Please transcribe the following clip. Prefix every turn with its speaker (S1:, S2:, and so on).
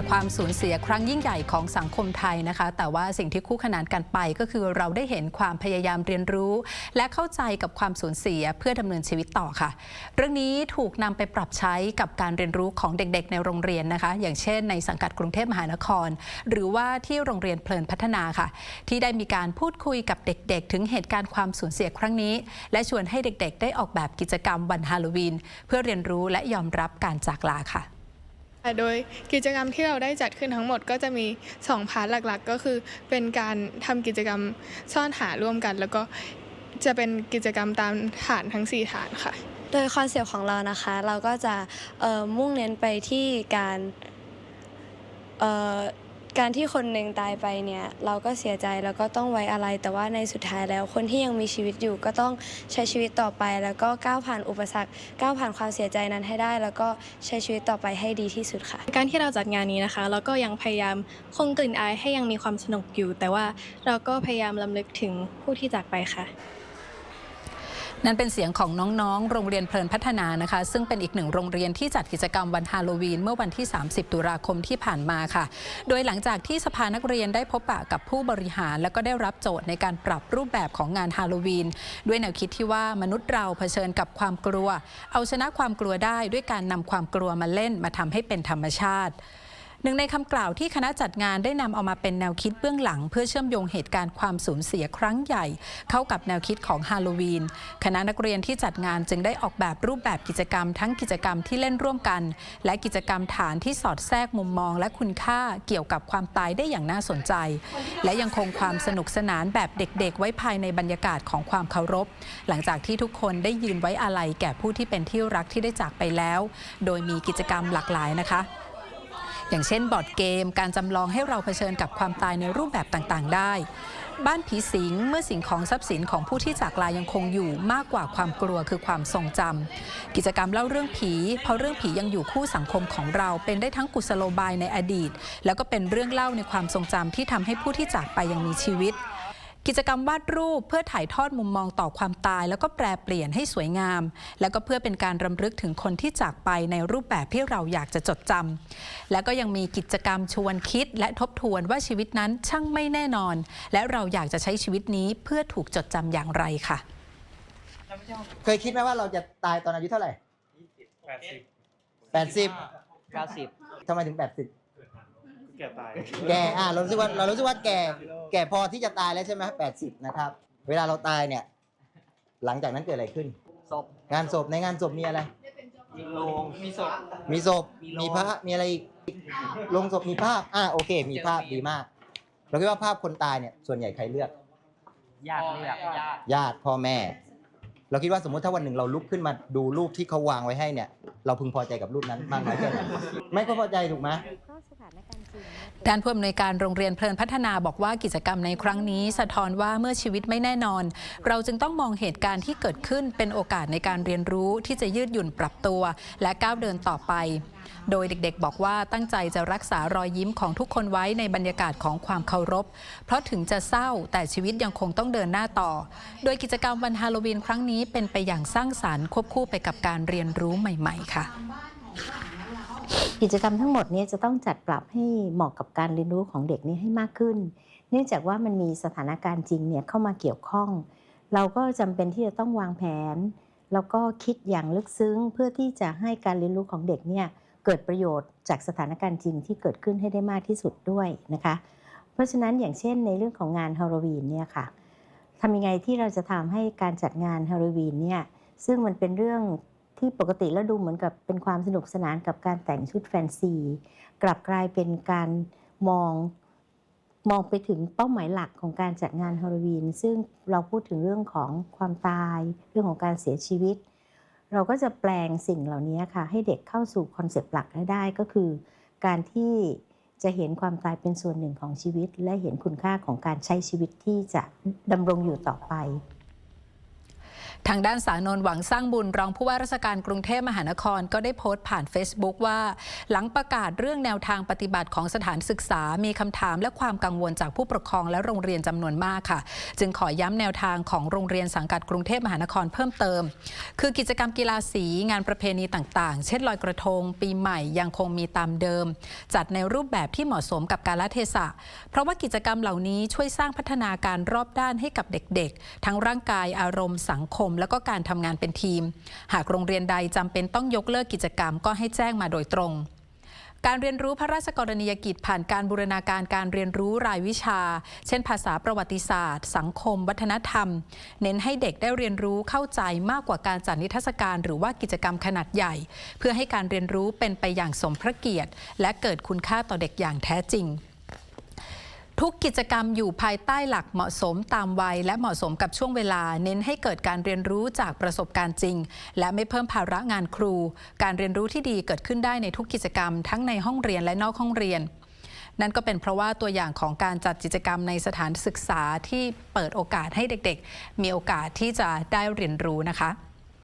S1: จากความสูญเสียครั้งยิ่งใหญ่ของสังคมไทยนะคะ แต่ว่าสิ่งที่คู่ขนานกันไปก็คือเราได้เห็นความพยายามเรียนรู้ และเข้าใจกับความสูญเสียเพื่อดำเนินชีวิตต่อค่ะ เรื่องนี้ถูกนำไปปรับใช้กับการเรียนรู้ของเด็กๆ ในโรงเรียนนะคะ อย่างเช่นในสังกัดกรุงเทพมหานคร หรือว่าที่โรงเรียนเพลินพัฒนาค่ะ ที่ได้มีการพูดคุยกับเด็กๆ ถึงเหตุการณ์ความสูญเสียครั้งนี้ และชวนให้เด็กๆ ได้ออกแบบกิจกรรมวันฮาโลวีนเพื่อเรียนรู้และยอมรับการจากลาค่ะ
S2: โดยกิจกรรมที่เราได้จัดขึ้นทั้งหมดก็จะมี 2 พาร์ทหลักๆ ก็คือเป็นการทำกิจกรรมซ่อนหาร่วมกัน แล้วก็จะเป็นกิจกรรมตามฐานทั้ง 4 ฐานค่ะ
S3: โดยคอนเซปต์ของเรานะคะ เราก็จะมุ่งเน้นไปที่การ การที่คนหนึ่งตายไปเนี่ยเราก็เสียใจแล้วก็ต้องไว้อะไร แต่ว่าในสุดท้ายแล้ว คนที่ยังมีชีวิตอยู่ก็ต้องใช้ชีวิตต่อไป แล้วก็ก้าวผ่านอุปสรรคก้าวผ่านความเสียใจนั้นให้ได้ แล้วก็ใช้ชีวิตต่อไปให้ดีที่สุดค่ะ
S4: การที่เราจัดงานนี้นะคะเราก็ยังพยายามคงกลิ่นอายให้ยังมีความสนุกอยู่ แต่ว่าเราก็พยายามลำลึกถึงผู้ที่จากไปค่ะ
S1: นั่นเป็นเสียงของน้องๆ โรงเรียนเพลินพัฒนานะคะ ซึ่งเป็นอีกหนึ่งโรงเรียนที่จัดกิจกรรมวันฮาโลวีน เมื่อวันที่ 30 ตุลาคมที่ผ่านมาค่ะ โดยหลังจากที่สภานักเรียนได้พบปะกับผู้บริหาร แล้วก็ได้รับโจทย์ในการปรับรูปแบบของงานฮาโลวีน ด้วยแนวคิดที่ว่ามนุษย์เราเผชิญกับความกลัว เอาชนะความกลัวได้ด้วยการนำความกลัวมาเล่นมาทำให้เป็นธรรมชาติ หนึ่งในคำกล่าวที่คณะจัดงานได้นำเอามาเป็นแนวคิดเบื้องหลัง เพื่อเชื่อมโยงเหตุการณ์ความสูญเสียครั้งใหญ่ เข้ากับแนวคิดของฮาโลวีนคณะนักเรียนที่จัดงานจึงได้ออกแบบรูปแบบกิจกรรม ทั้งกิจกรรมที่เล่นร่วมกัน และกิจกรรมฐานที่สอดแทรกมุมมอง และคุณค่าเกี่ยวกับความตายได้อย่างน่าสนใจ และยังคงความสนุกสนานแบบเด็กๆ ไว้ภายในบรรยากาศของความเคารพ หลังจากที่ทุกคนได้ยืนไว้อาลัยแก่ผู้ที่เป็นที่รักที่ได้จากไปแล้ว โดยมีกิจกรรมหลากหลายนะคะ อย่างเช่นบอร์ดเกม การจำลองให้เราเผชิญกับความตายในรูปแบบต่างๆ ได้ บ้านผีสิงเมื่อสิ่งของทรัพย์สินของผู้ที่จากลายังคงอยู่มากกว่าความกลัวคือความทรงจำกิจกรรมเล่าเรื่องผี เพราะเรื่องผียังอยู่คู่สังคมของเราเป็นได้ทั้งกุศโลบายในอดีต แล้วก็เป็นเรื่องเล่าในความทรงจำที่ทำให้ผู้ที่จากไปยังมีชีวิต กิจกรรมวาดรูปเพื่อถ่ายทอดมุมมองต่อความตาย แล้วก็แปลเปลี่ยนให้สวยงาม แล้วก็เพื่อเป็นการรำลึกถึงคนที่จากไปในรูปแบบที่เราอยากจะจดจำแล้วก็ยังมีกิจกรรมชวนคิด และทบทวนว่าชีวิตนั้นช่างไม่แน่นอน และเราอยากจะใช้ชีวิตนี้เพื่อถูกจดจำอย่างไรค่ะ
S5: เคยคิดไหมว่าเราจะตายตอนอายุเท่าไหร่
S6: แปดสิบ
S5: แปดสิบ
S7: เก้าสิบ
S5: ทำไมถึงแปดสิบ
S6: แก่ตาย
S5: แก่อะเรารู้สึกว่าเรารู้สึกว่าแก่แก่พอที่จะตายแล้วใช่ไหมแปดสิบนะครับ เวลาเราตายเนี่ย หลังจากนั้นเกิดอะไรขึ้น
S7: ศพ
S5: งานศพในงานศพมีอะไร
S7: มีโลงมีศพ
S5: มีศพ
S7: มีโลง
S5: มีพระมีอะไรอีกลงศพมีภาพอะโอเค มีภาพดีมาก เราคิดว่าภาพคนตายเนี่ย ส่วนใหญ่ใครเลือก
S7: ญาติเรียกญาติ
S5: ญาติพ่อแม่ เราคิดว่าสมมติถ้าวันหนึ่งเราลุกขึ้นมาดูรูปที่เขาวางไว้ให้เนี่ย เราพึงพอใจกับรูปนั้นมากน้อยแค่ไหนไม่ก็พอใจถูกไหม
S1: ด้านผู้อำนวยการโรงเรียนเพลินพัฒนาบอกว่ากิจกรรมในครั้งนี้ สะท้อนว่าเมื่อชีวิตไม่แน่นอน เราจึงต้องมองเหตุการณ์ที่เกิดขึ้นเป็นโอกาสในการเรียนรู้ที่จะยืดหยุ่นปรับตัว และก้าวเดินต่อไป โดยเด็กๆ บอกว่าตั้งใจจะรักษารอยยิ้มของทุกคนไว้ในบรรยากาศของความเคารพ เพราะถึงจะเศร้าแต่ชีวิตยังคงต้องเดินหน้าต่อ โดยกิจกรรมวันฮาโลวีนครั้งนี้เป็นไปอย่างสร้างสรรค์ควบคู่ไปกับการเรียนรู้ใหม่ ๆ ค่ะ
S8: กิจกรรมทั้งหมดนี้จะต้องจัดปรับให้เหมาะกับการเรียนรู้ของเด็กนี้ให้มากขึ้น เนื่องจากว่ามันมีสถานการณ์จริงเนี่ยเข้ามาเกี่ยวข้อง เราก็จำเป็นที่จะต้องวางแผน แล้วก็คิดอย่างลึกซึ้งเพื่อที่จะให้การเรียนรู้ของเด็กเนี่ยเกิดประโยชน์จากสถานการณ์จริงที่เกิดขึ้นให้ได้มากที่สุดด้วยนะคะ เพราะฉะนั้นอย่างเช่นในเรื่องของงานฮาโลวีนเนี่ยค่ะทำยังไงที่เราจะทำให้การจัดงานฮาโลวีนเนี่ยซึ่งมันเป็นเรื่อง ที่ปกติแล้วดูเหมือนกับเป็นความสนุกสนานกับการแต่งชุดแฟนซี กลับกลายเป็นการมองมองไปถึงเป้าหมายหลักของการจัดงานฮาโลวีนซึ่งเราพูดถึงเรื่องของความตาย เรื่องของการเสียชีวิต เราก็จะแปลงสิ่งเหล่านี้ค่ะ ให้เด็กเข้าสู่คอนเซปต์หลักได้ก็คือ การที่จะเห็นความตายเป็นส่วนหนึ่งของชีวิต และเห็นคุณค่าของการใช้ชีวิตที่จะดำรงอยู่ต่อไป
S1: ทางด้านสานนหวังสร้างบุญรองผู้ว่าราชการกรุงเทพมหานคร ก็ได้โพสต์ผ่าน Facebook ว่า หลังประกาศเรื่องแนวทางปฏิบัติของสถานศึกษา มีคำถามและความกังวลจากผู้ปกครองและโรงเรียนจำนวนมากค่ะ จึงขอย้ำแนวทางของโรงเรียนสังกัดกรุงเทพมหานครเพิ่มเติม คือกิจกรรมกีฬาสีงานประเพณีต่างๆ เช่นลอยกระทง ปีใหม่ยังคงมีตามเดิม จัดในรูปแบบที่เหมาะสมกับกาลเทศะ เพราะว่ากิจกรรมเหล่านี้ช่วยสร้างพัฒนาการรอบด้านให้กับเด็กๆ ทั้งร่างกายอารมณ์สังคมแล้วก็การทำงานเป็นทีม หากโรงเรียนใดจำเป็นต้องยกเลิกกิจกรรมก็ให้แจ้งมาโดยตรง การเรียนรู้พระราชกรณียกิจผ่านการบูรณาการการเรียนรู้รายวิชา เช่น ภาษาประวัติศาสตร์ สังคม วัฒนธรรม เน้นให้เด็กได้เรียนรู้เข้าใจมากกว่าการจัดนิทรรศการ หรือว่ากิจกรรมขนาดใหญ่ เพื่อให้การเรียนรู้เป็นไปอย่างสมพระเกียรติ และเกิดคุณค่าต่อเด็กอย่างแท้จริง ทุกกิจกรรมอยู่ภายใต้หลักเหมาะสมตามวัย และเหมาะสมกับช่วงเวลา เน้นให้เกิดการเรียนรู้จากประสบการณ์จริง และไม่เพิ่มภาระงานครู การเรียนรู้ที่ดีเกิดขึ้นได้ในทุกกิจกรรม ทั้งในห้องเรียนและนอกห้องเรียน นั่นก็เป็นเพราะว่าตัวอย่างของการจัดกิจกรรมในสถานศึกษาที่เปิดโอกาสให้เด็กๆ มีโอกาสที่จะได้เรียนรู้นะคะ